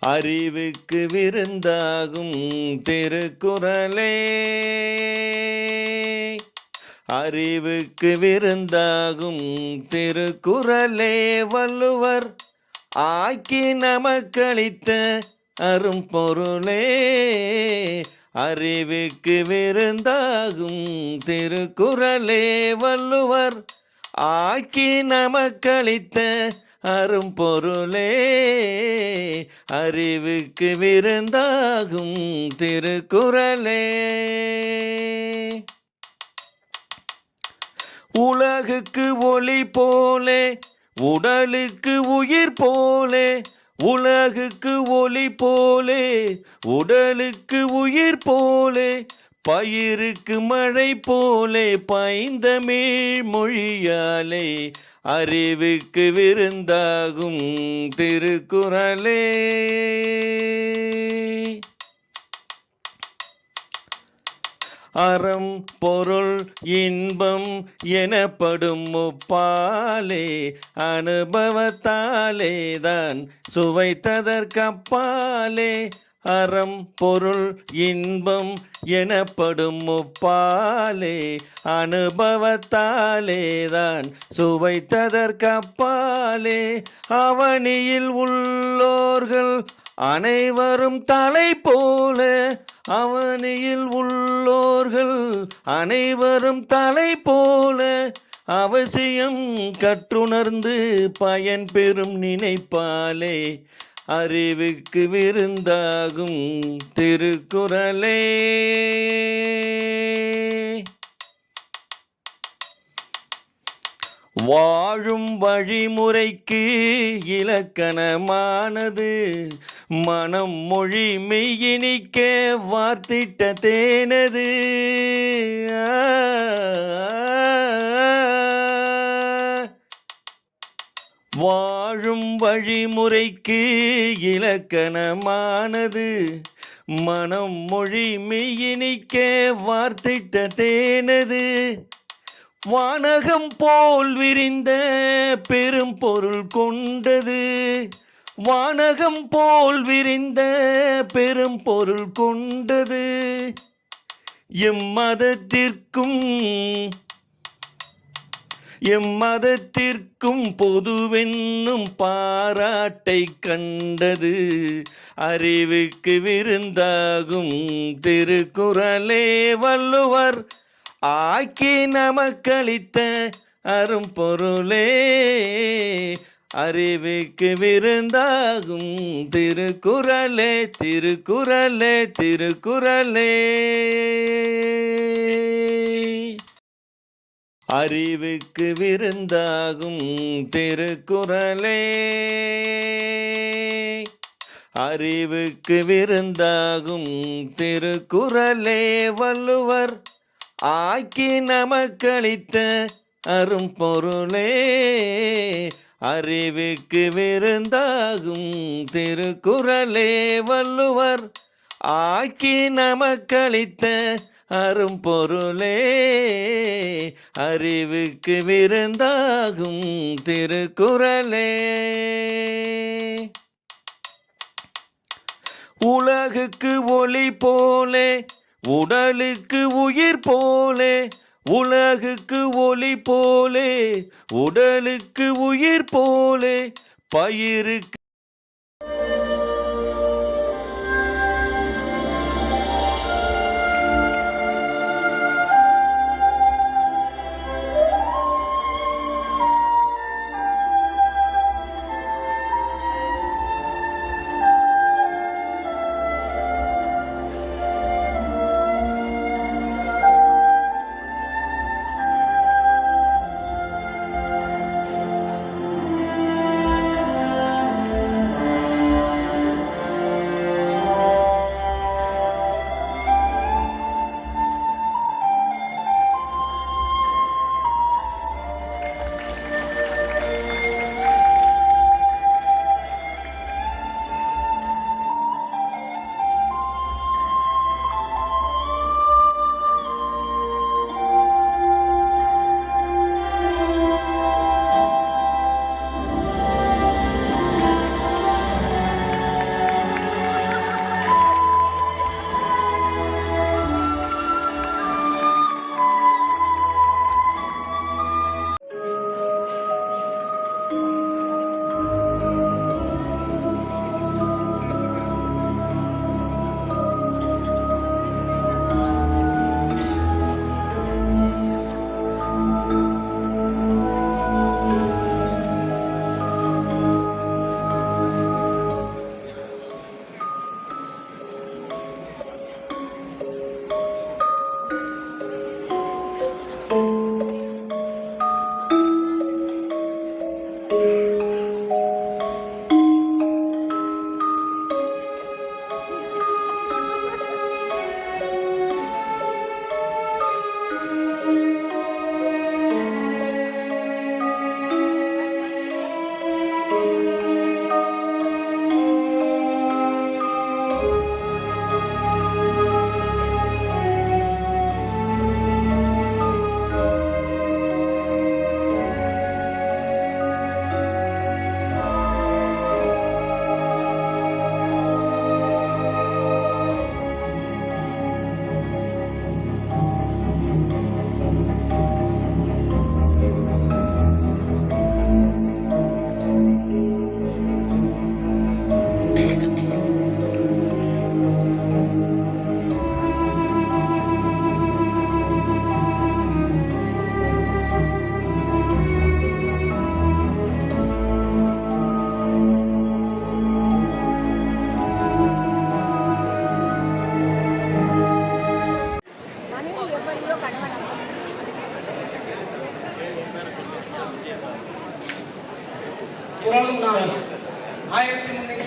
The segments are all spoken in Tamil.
அறிவுக்கு விருந்தாகும் திருக்குறளே. அறிவுக்கு விருந்தாகும் திருக்குறளே வள்ளுவர். ஆக்கி நமக்களித்த அரும்பொருளே அறிவுக்கு விருந்தாகும் திருக்குறளே வள்ளுவர். ஆக்கி நமக்களித்த அரும்பொருளே அறிவுக்கு விருந்தாகும் திருக்குறளே. உலகுக்கு ஒளி போலே உடலுக்கு உயிர் போலே உலகுக்கு ஒளி போலே உடலுக்கு உயிர் போலே பயிருக்கு மழை போலே பைந்தமிழ் மொழியாலே அறிவுக்கு விருந்தாகும் திருக்குறளே. அறம் பொருள் இன்பம் எனப்படும் முப்பாலே அனுபவத்தாலே தான் சுவைத்ததற்கப்பாலே அறம் பொருள் இன்பம் எனப்படும் முப்பாலே அனுபவத்தாலே தான் சுவைத்ததற்கப்பாலே. அவனியில் உள்ளோர்கள் அனைவரும் தலை போல அவனியில் உள்ளோர்கள் அனைவரும் தலை போல. அவசியம் கற்றுணர்ந்து பயன் பெறும் நினைப்பாலே. அறிவுக்கு விருந்தாகும் திருக்குறளே. வாழும் வழிமுறைக்கு இலக்கணமானது. மனம் மொழி மெய்யினிக்க வார்த்திட்ட தேனது. வாழும் வழிமுறைக்கு இலக்கணமானது. மனம் மொழி மெய்யினிக்க வார்த்திட்ட தேனது. வானகம் போல் விரிந்த பெரும் பொருள் கொண்டது. வானகம் போல் விரிந்த பெரும் பொருள் கொண்டது. எம்மதத்திற்கும் எம்மதத்திற்கும் பொதுவென்னும் பாராட்டை கண்டது. அறிவுக்கு விருந்தாகும் திருக்குறளே வள்ளுவர். ஆக்கி நமக்களித்த அரும்பொருளே. அறிவுக்கு விருந்தாகும் திருக்குறளே திருக்குறளே திருக்குறளே. அறிவுக்கு விருந்தாகும் திருக்குறளே. அறிவுக்கு விருந்தாகும் திருக்குறளே வள்ளுவர். ஆக்கி நமக்களித்த அரும் பொருளே அறிவுக்கு விருந்தாகும் திருக்குறளே வள்ளுவர். ஆக்கி நமக்களித்த அரும்பொருளே அறிவுக்கு விருந்தாகும் திருக்குறளே. உலகுக்கு ஒளி போலே உடலுக்கு உயிர் போலே உலகுக்கு ஒளி போலே உடலுக்கு உயிர் போலே பயிருக்கு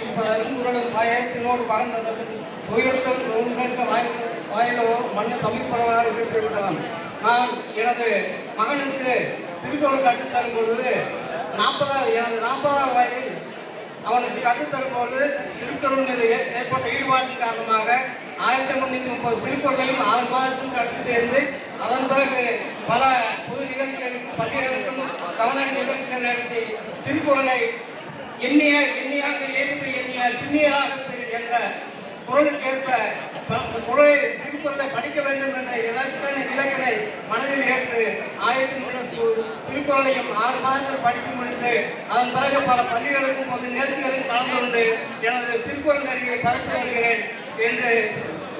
படிப்பதற்கும் குரலும் பயத்தினோடு பகர்ந்ததற்கும் உயர்த்தம் உங்கள் வாய் வாயிலோ மண்ணு தமிழ் பரவலாக நான் எனது மகனுக்கு திருக்குறள் கற்றுத்தரும் பொழுது நாற்பதாவது எனது நாற்பதாவது வயதில் அவனுக்கு கற்றுத்தரும் பொழுது திருக்குறள் மீது ஏற்பட்ட ஈடுபாட்டின் காரணமாக ஆயிரத்தி முன்னூற்றி முப்பது திருக்குறளையும் ஆறு மாதத்தில் கற்றுத் தேர்ந்து அதன் பிறகு பல பொது நிகழ்ச்சிகளுக்கும் பள்ளிகளுக்கும் கவன நிகழ்ச்சிகள் நடத்தி திருக்குறளை எண்ணிய எண்ணியாக ஏதுப்பு எண்ணியார் திண்ணியராக என்ற குரலுக்கேற்ப குரலை திருக்குறளை படிக்க வேண்டும் என்ற இலக்கண இலக்கணை மனதில் ஏற்று ஆயிரத்தி முன்னூற்றி திருக்குறளையும் ஆறு மாதங்கள் படித்து முடித்து அதன் பிறகு பல பள்ளிகளுக்கும் பொது நிகழ்ச்சிகளில் கலந்து கொண்டு எனது திருக்குறள் நெறியை பரப்பி வருகிறேன் என்று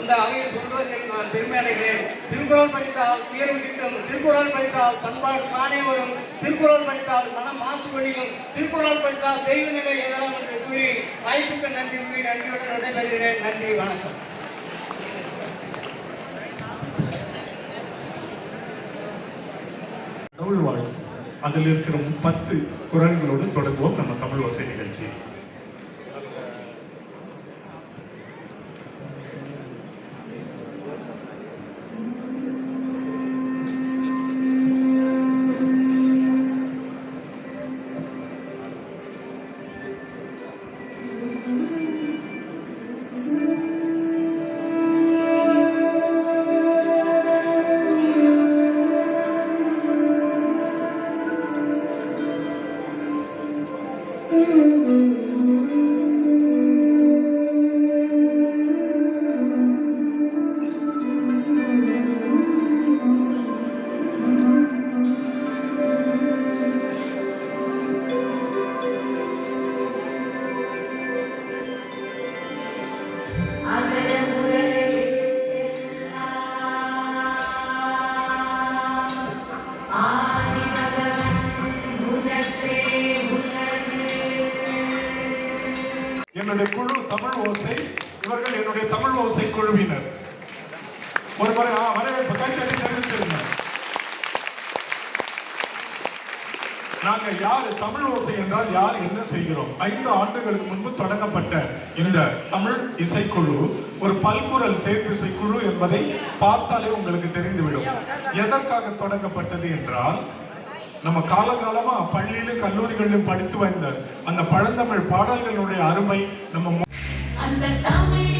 இந்த அவையில் சொல்வதில் நான் பெருமை அடைகிறேன். திருக்குறள் படித்தால் உயர்வு கிட்டும். திருக்குறள் படித்தால் பண்பாடு தானே வரும். திருக்குறள் படித்தால் மனம் மாசு ஒழியும் திருக்குறள் படித்தால் தெய்வ நிலை எதலாம் என்று கூறி வாய்ப்புக்கு நன்றி கூறி நன்றியுடன் விடைபெறுகிறேன். நன்றி வணக்கம். தமிழ் வாழ்த்து அதில் இருக்கிற பத்து குரல்களோடு தொடங்குவோம் நம்ம தமிழ் வசதி நிகழ்ச்சி. Música திருக்குறள் பல்குரல் சேர்த்திசை குழு என்பதை பார்த்தாலே உங்களுக்கு தெரிந்துவிடும். எதற்காக தொடங்கப்பட்டது என்றால் நம்ம காலகாலமா பள்ளியிலும் கல்லூரிகளிலும் படித்து வந்த அந்த பழந்தமிழ் பாடல்களுடைய அருமை நம்ம அந்த தமிழ்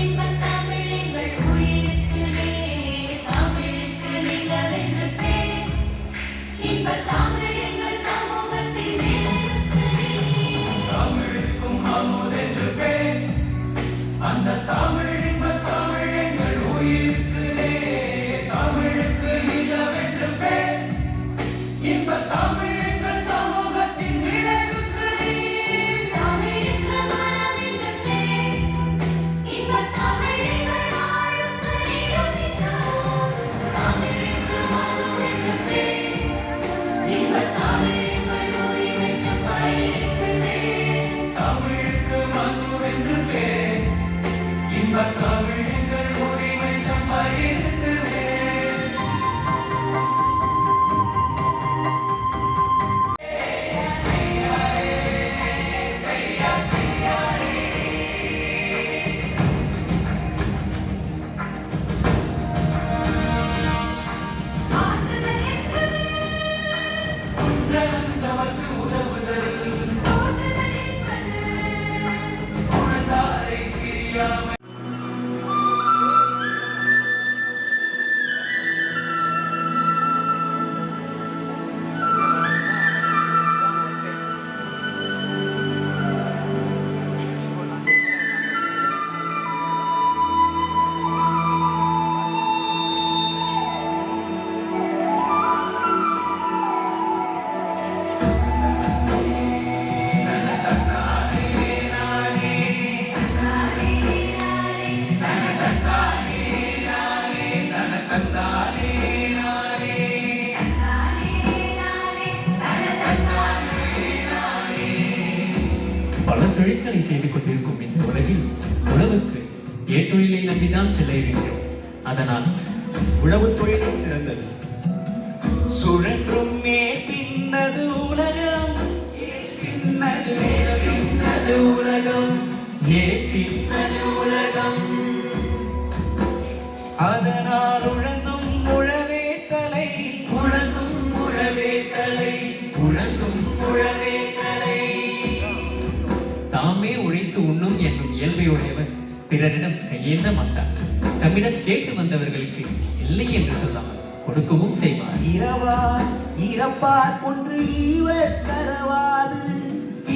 தாமே உழைத்து உண்ணும் என்னும் இயல்பையுடையவர் பிறரிடம் கையேந்த மாட்டார் தம்மிடம் கேட்டு வந்தவர்களுக்கு இல்லை என்று சொல்லாமல் கொடுக்கவும் செய்வார் இரவார் இறப்பார் ஒன்று ஈவர் கரவாது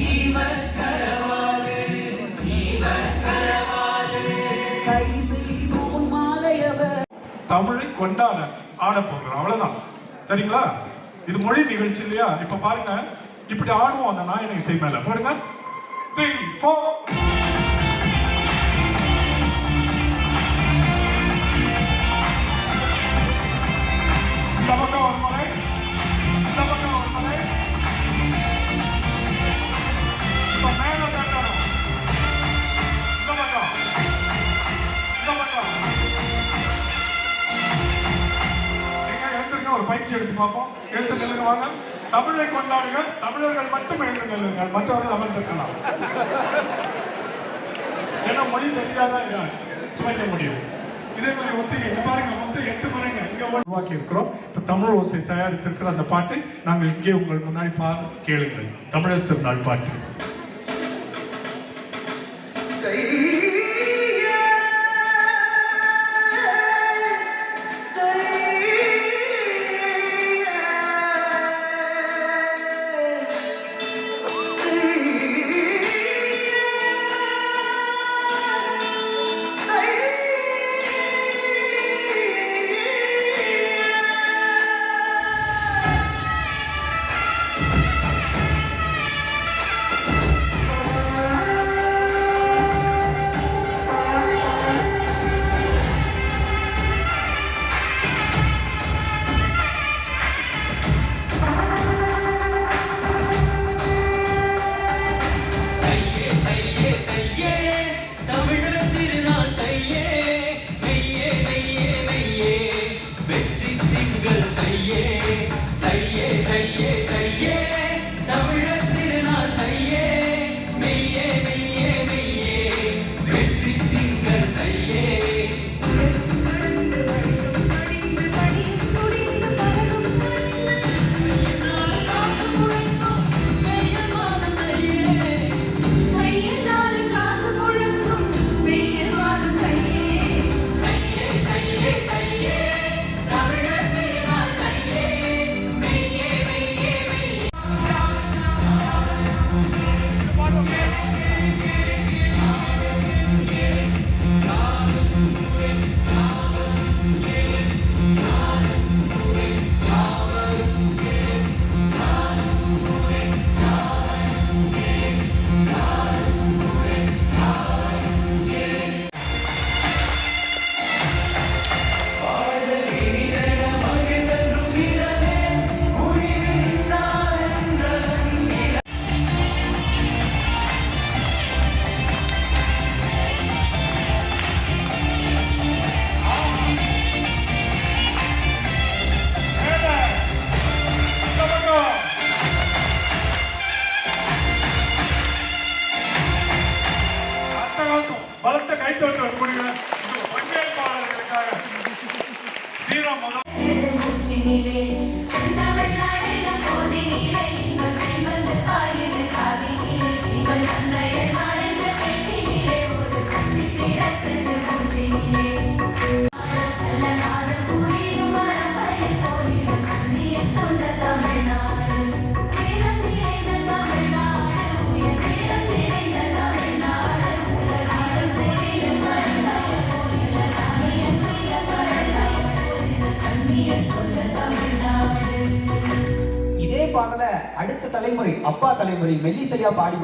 ஈவர் கரவாது ஈவர் கரவாது கை செய்வோம் மாலையவர். தமிழை கொண்டாட ஆட போகிறோம். அவ்வளவுதான். சரிங்களா? இது மொழி நிகழ்ச்சி இல்லையா? இப்ப பாருங்க. இப்படி ஆடுவோம் அந்த நாயனை இசை மேல. பாருங்க. த்ரீ ஃபோர் நமக்கு ஒரு எழுந்துருங்க பயிற்சி எடுத்து பார்ப்போம். எழுத்து நில்லுங்க வாங்க. தமிழை கொண்டாடுங்க. தமிழர்கள் மட்டும் எழுந்து நில்லுங்கள் மற்றவர்கள் அமர்ந்திருக்கலாம். ஏன்னா மொழி தெரியாதான் இதை சுமைக்க முடியும். இதே மாதிரி ஒத்திகை. இந்த பாருங்க மொத்தம் எட்டு முறைங்க. இங்கே உருவாக்கி இருக்கிறோம் இப்போ தமிழ் ஓசை தயாரித்திருக்கிற அந்த பாட்டை நாங்கள் இங்கே உங்கள் முன்னாடி பா கேளுங்கள். தமிழர் திருநாள் பாட்டு.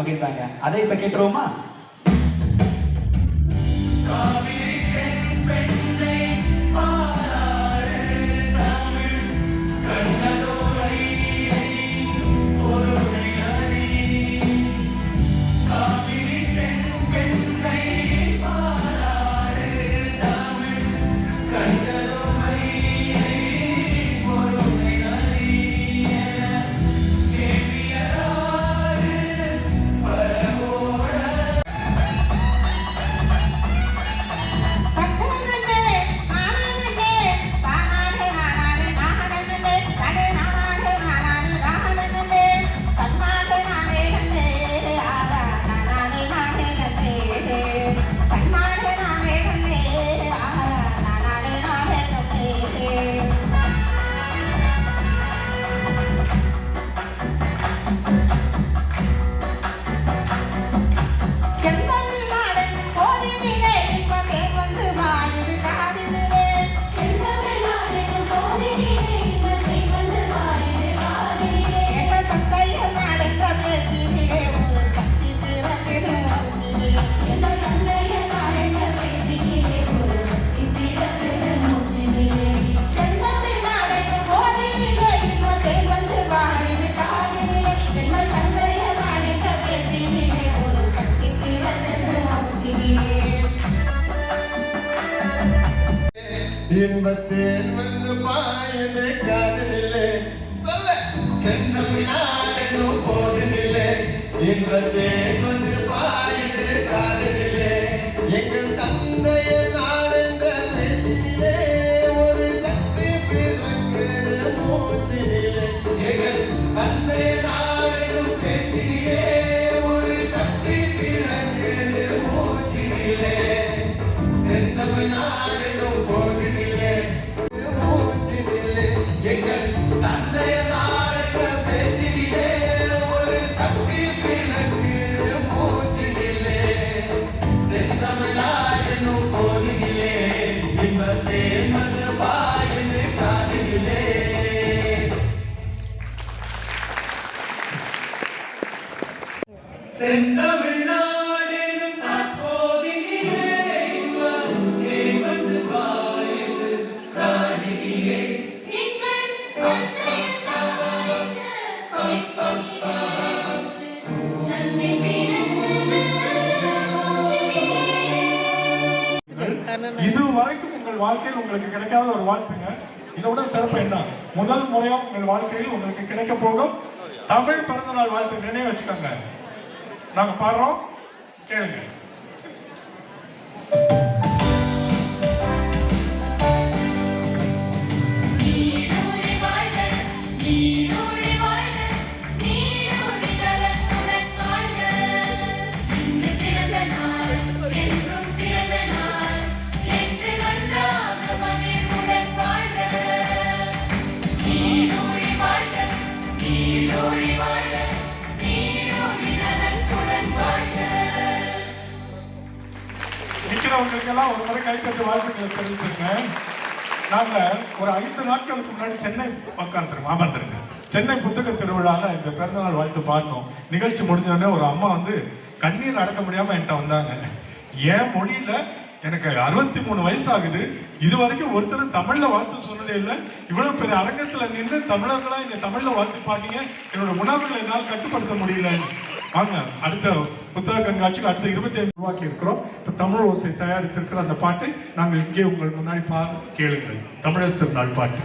மகிழ்ந்தாங்க. அதை இப்ப கேட்டுருவோமா? உங்கள் வாழ்க்கையில் உங்களுக்கு கிடைக்காத ஒரு வாழ்த்துங்க. இதை விட சிறப்பு என்ன? முதல் முறையா உங்கள் வாழ்க்கையில் உங்களுக்கு கிடைக்க போகும். தமிழ் பிறந்தநாள் வாழ்த்து நினைவு வச்சுக்கோங்க. நாங்க பாடுறோம். கேளுங்க. இருக்கிறவங்களுக்கெல்லாம் ஒரு முறை கைத்தட்டு வாழ்த்துக்களை தெரிவிச்சிருங்க நாங்க ஒரு ஐந்து நாட்களுக்கு முன்னாடி சென்னை உட்காந்துருக்கோம் அமர்ந்திருங்க சென்னை புத்தக திருவிழால இந்த பிறந்தநாள் வாழ்த்து பாடினோம். நிகழ்ச்சி முடிஞ்சோடனே ஒரு அம்மா வந்து கண்ணீர் அடக்க முடியாம என்கிட்ட வந்தாங்க. என் மொழியில எனக்கு அறுபத்தி மூணு வயசு ஆகுது இது வரைக்கும் ஒருத்தர் தமிழ்ல வாழ்த்து சொன்னதே இல்லை. இவ்வளவு பெரிய அரங்கத்துல நின்று தமிழர்களா இங்க தமிழ்ல வாழ்த்து பாட்டீங்க என்னோட உணர்வுகளை என்னால் கட்டுப்படுத்த முடியல வாங்க அடுத்த புத்தக கண்காட்சிக்கு அடுத்த இருபத்தி ஐந்து உருவாக்கி இருக்கிறோம் இப்போ தமிழ் ஓசை தயாரித்திருக்கிற அந்த பாட்டை நாங்கள் இங்கே உங்கள் முன்னாடி பா கேளுங்கள். தமிழர் திருநாள் பாட்டு.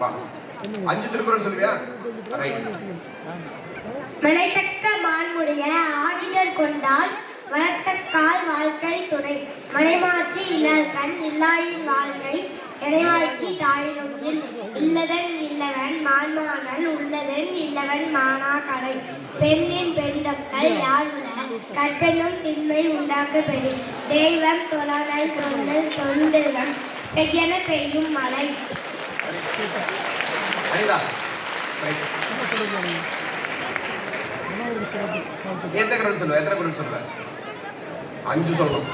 வா. அஞ்சு திருக்குறள் சொல்லுவியா? விளைத்தக்க மனைத்தக்க மான்முடைய ஆகிதர் கொண்டால் வளர்த்தக்கால் வாழ்க்கை துணை. மனைமாச்சி இல்லால் கண் இல்லாயின் வாழ்க்கை. இணைவாய்ச்சி தாயினும் இல்லதன் இல்லவன் மான்மானல் உள்ளதன் இல்லவன் மானா கடை பெண்ணின் பெண்தக்கள் யார் உள்ள கற்பெண்ணும் திண்மை உண்டாக்க பெரி தெய்வம் தொழானல் தொழில் தொழுந்தெல்வம் பெய்யன பெய்யும் மழை அனிதா எத்தனை குரல் சொல்லுவ எத்தனை குரல் சொல்லுவ அஞ்சு சொல்லணும்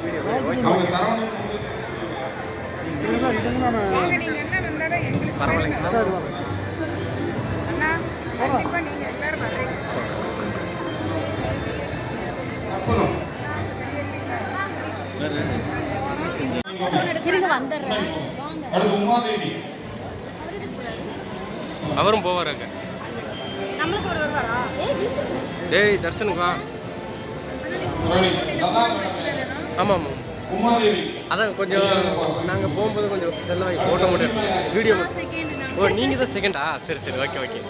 அவங்க சரவணன் அப்புறம் அடுத்து உமாதேவி அவரும் தர்ஷனுக்கு வா. ரமேஷ் லதா ஆமாம் ஆமாம். அதான் கொஞ்சம் நாங்கள் போகும்போது கொஞ்சம் செல்ல வாங்கி ஃபோட்டோ மட்டும் வீடியோ மட்டும் ஓ நீங்கள் தான் செகண்டா சரி சரி ஓகே ஓகே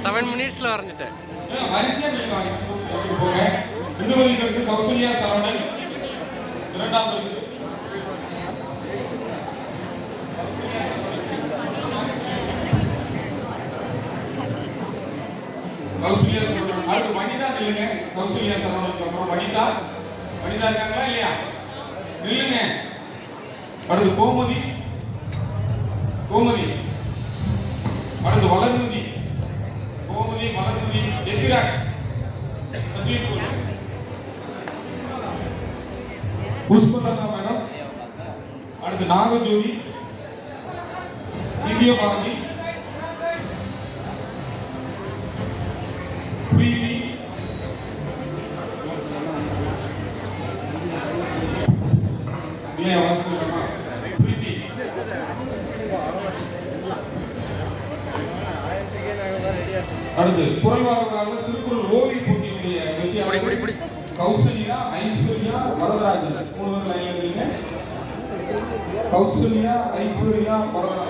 செவன் மினிட்ஸில் வரைஞ்சிட்டேன். வரிசையா நீங்க வாங்க வாங்க போங்க இந்துமதிக்கு அடுத்து கௌசல்யா சரவணன் இரண்டாம் பரிசு கௌசல்யா சரவணன் அடுத்து வனிதா நில்லுங்க. கௌசல்யா சரவணனுக்கு அப்புறம் வனிதா வனிதா இருக்காங்களா இல்லையா? நில்லுங்க. அடுத்து கோமதி. கோமதி. அடுத்து வளர்மதி. கோமதி வளர்மதி எத்திராஜ் புஷ்பலதா மேடம். அடுத்து நாகஜோதி. திவ்ய பாரதி அடுத்து குரல்வாளர்களாக திருக்குறள் ஓவி போட்டியுடைய வெற்றியாளர் கௌசல்யா ஐஸ்வர்யா வரதராஜன். மூணு பேர் லைன்ல இருக்கீங்க. கௌசல்யா ஐஸ்வர்யா வரதராஜன்.